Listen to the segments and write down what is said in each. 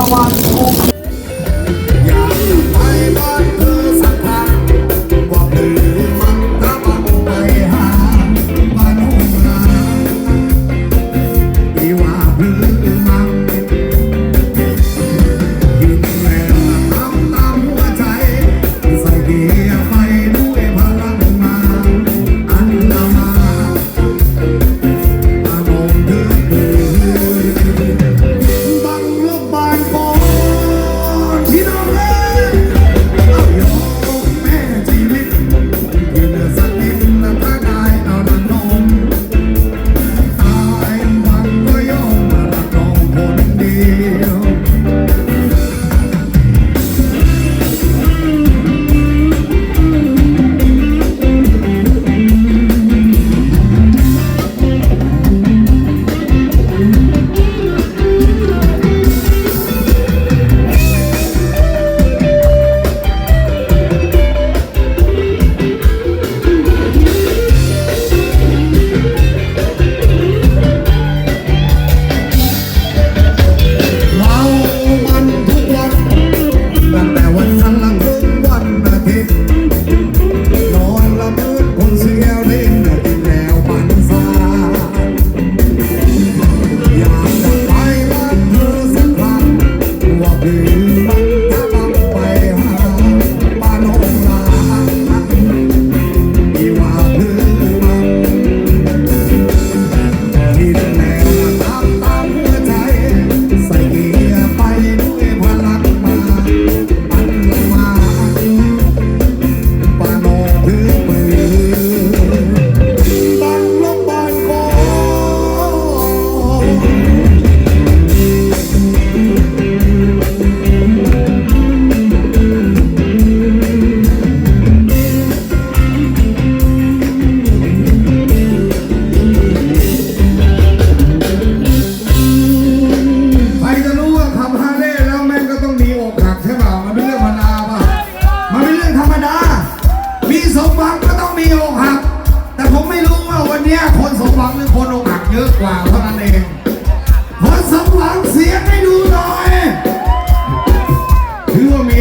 kawawa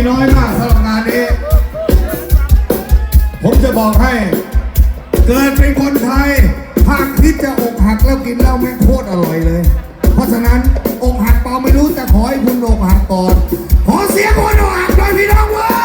น้อยมากสำหรับงานนี้ ผมจะบอกให้ เกิดเป็นคนไทยหากคิดจะอกหักแล้วกินเหล้าแม่งโคตรอร่อยเลย เพราะฉะนั้นอกหักเปล่าไม่รู้แต่ขอให้คุณอกหักก่อน ขอเสียงคนอกหักหน่ยพี่น้องเว้ย